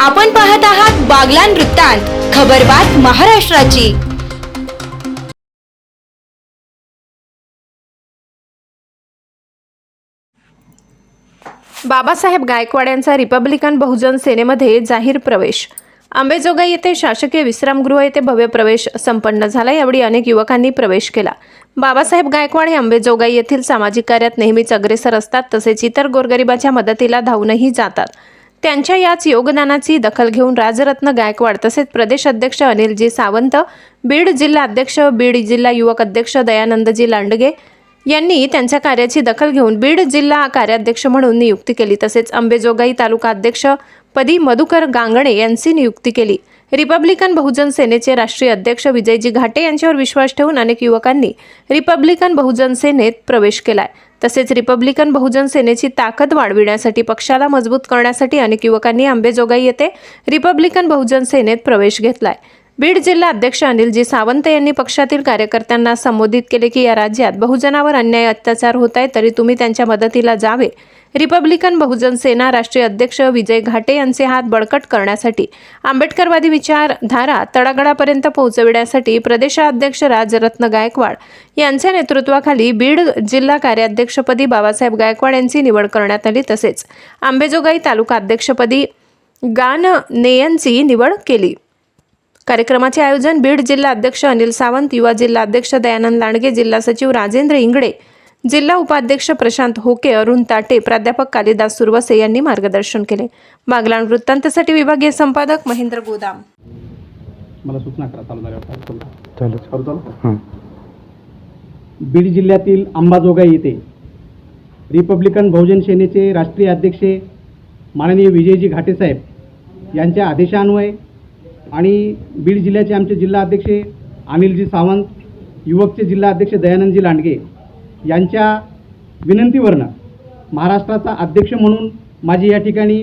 आपण पाहत आहात बागलान वृत्तांत खबरबात महाराष्ट्राची. बाबासाहेब गायकवाड यांचा रिपब्लिकन बहुजन सेनेमध्ये जाहीर प्रवेश. आंबेजोगाई येथे शासकीय विश्रामगृह येथे भव्य प्रवेश संपन्न झाला. यावेळी अनेक युवकांनी प्रवेश केला. बाबासाहेब गायकवाड हे आंबेजोगाई येथील सामाजिक कार्यात नेहमीच अग्रेसर असतात तसेच इतर गोरगरिबाच्या मदतीला धावूनही जातात. त्यांच्या याच योगदानाची दखल घेऊन राजरत्न गायकवाड तसेच प्रदेश अध्यक्ष अनिलजी सावंत बीड जिल्हा अध्यक्ष बीड जिल्हा युवक अध्यक्ष दयानंदजी लांडगे यांनी त्यांच्या कार्याची दखल घेऊन बीड जिल्हा कार्याध्यक्ष म्हणून नियुक्ती केली. तसेच अंबेजोगाई तालुका अध्यक्ष पदी मधुकर गांगणे यांची नियुक्ती केली. रिपब्लिकन बहुजन सेनेचे राष्ट्रीय अध्यक्ष विजयजी घाटे यांच्यावर विश्वास ठेवून अनेक युवकांनी रिपब्लिकन बहुजन सेनेत प्रवेश केलाय. तसेच रिपब्लिकन बहुजन सेनेची ताकद वाढविण्यासाठी पक्षाला मजबूत करण्यासाठी अनेक युवकांनी आंबेजोगाई येथे रिपब्लिकन बहुजन सेनेत प्रवेश घेतलाय. बीड जिल्हा अध्यक्ष अनिलजी सावंत यांनी पक्षातील कार्यकर्त्यांना संबोधित केले की या राज्यात बहुजनावर अन्याय अत्याचार होत आहे तरी तुम्ही त्यांच्या मदतीला जावे. रिपब्लिकन बहुजन सेना राष्ट्रीय अध्यक्ष विजय घाटे यांचे हात बळकट करण्यासाठी आंबेडकरवादी विचारधारा तळागाळापर्यंत पोहोचविण्यासाठी प्रदेशाध्यक्ष राजरत्न गायकवाड यांच्या नेतृत्वाखाली बीड जिल्हा कार्याध्यक्षपदी बाबासाहेब गायकवाड यांची निवड करण्यात आली तसेच आंबेजोगाई तालुका अध्यक्षपदी गान नेयांची निवड केली. कार्यक्रमाचे आयोजन बीड जिल्हा अध्यक्ष अनिल सावंत युवा जिल्हा अध्यक्ष दयानंद लांडगे जिल्हा सचिव राजेंद्र इंगडे जिल्हा उपाध्यक्ष प्रशांत होके अरुण ताटे प्राध्यापक कालिदास सुरवसे यांनी मार्गदर्शन केले. बागलाण वृत्तांतसाठी विभागीय संपादक महेंद्र गोदाम. मला सूचना करा चालू? हां. बीड जिल्ह्यातील अंबाजोगाई येथे रिपब्लिकन बहुजन सेनेचे राष्ट्रीय अध्यक्ष माननीय विजयजी घाटेसाहेब यांच्या आदेशान्वये आणि बीड जिल्ह्याचे आमचे जिल्हा अध्यक्ष अनिलजी सावंत युवकचे जिल्हा अध्यक्ष दयानंदजी लांडगे यांच्या विनंतीवरनं महाराष्ट्राचा अध्यक्ष म्हणून माझी या ठिकाणी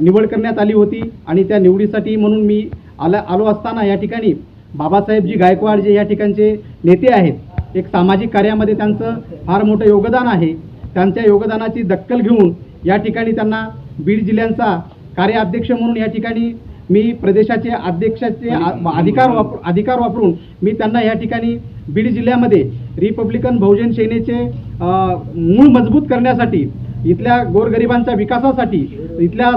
निवड करण्यात आली होती आणि त्या निवडीसाठी म्हणून मी आला आलो असताना या ठिकाणी बाबासाहेबजी गायकवाड जे या ठिकाणचे नेते आहेत एक सामाजिक कार्यामध्ये त्यांचं फार मोठं योगदान आहे. त्यांच्या योगदानाची दक्कल घेऊन या ठिकाणी त्यांना बीड जिल्ह्यांचा कार्याध्यक्ष म्हणून या ठिकाणी मी प्रदेशाचे अध्यक्षाचे अधिकार वापर अधिकार वापरून मी त्यांना या ठिकाणी बीड जिल्ह्यामध्ये रिपब्लिकन बहुजन सेनेचे मूळ मजबूत करण्यासाठी इथल्या गोरगरिबांच्या विकासासाठी इथल्या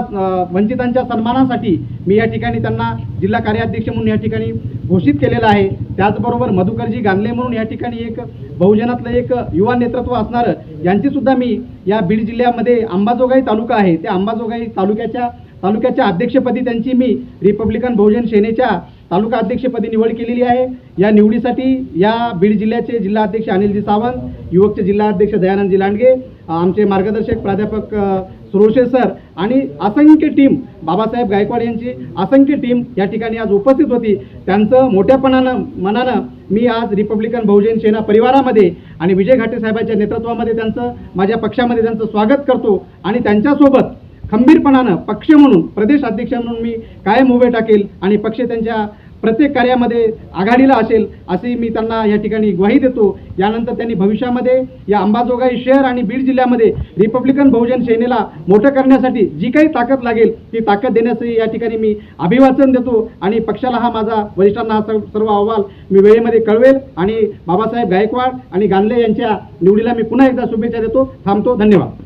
वंचितांच्या सन्मानासाठी मी या ठिकाणी त्यांना जिल्हा कार्याध्यक्ष म्हणून या ठिकाणी घोषित केलेलं आहे. त्याचबरोबर मधुकरजी गांधले म्हणून या ठिकाणी एक बहुजनातलं एक युवा नेतृत्व असणारं यांचीसुद्धा मी या बीड जिल्ह्यामध्ये अंबाजोगाई तालुका आहे. त्या अंबाजोगाई तालुक्याच्या तालुक्याच्या अध्यक्षपदी त्यांची मी रिपब्लिकन बहुजन सेनेच्या तालुका अध्यक्षपदी निवड केलेली आहे. या निवडीसाठी या बीड जिल्ह्याचे जिल्हा अध्यक्ष अनिलजी सावंत युवकचे जिल्हा अध्यक्ष दयानंदजी लांडगे आमचे मार्गदर्शक प्राध्यापक सुरोशे सर आणि असंख्य टीम बाबासाहेब गायकवाड यांची असंख्य टीम या ठिकाणी आज उपस्थित होती. त्यांचं मोठ्यापणानं मनानं मी आज रिपब्लिकन बहुजन सेना परिवारामध्ये आणि विजय घाटे साहेबांच्या नेतृत्वामध्ये त्यांचं माझ्या पक्षामध्ये त्यांचं स्वागत करतो आणि त्यांच्यासोबत खंबीरपणानं पक्ष म्हणून प्रदेश अध्यक्ष म्हणून मी कायम उभे टाकेल आणि पक्ष त्यांच्या प्रत्येक कार्यामध्ये आघाडीला असेल अशी मी त्यांना या ठिकाणी ग्वाही देतो. यानंतर त्यांनी भविष्यामध्ये या अंबाजोगाई शहर आणि बीड जिल्ह्यामध्ये रिपब्लिकन बहुजन सेनेला मोठं करण्यासाठी जी काही ताकद लागेल ती ताकद देण्यासाठी या ठिकाणी मी अभिवाचन देतो आणि पक्षाला हा माझा वरिष्ठांना हा सर्व सर्व अहवाल मी वेळेमध्ये कळवेल आणि बाबासाहेब गायकवाड आणि गांधले यांच्या निवडीला मी पुन्हा एकदा शुभेच्छा देतो. थांबतो. धन्यवाद.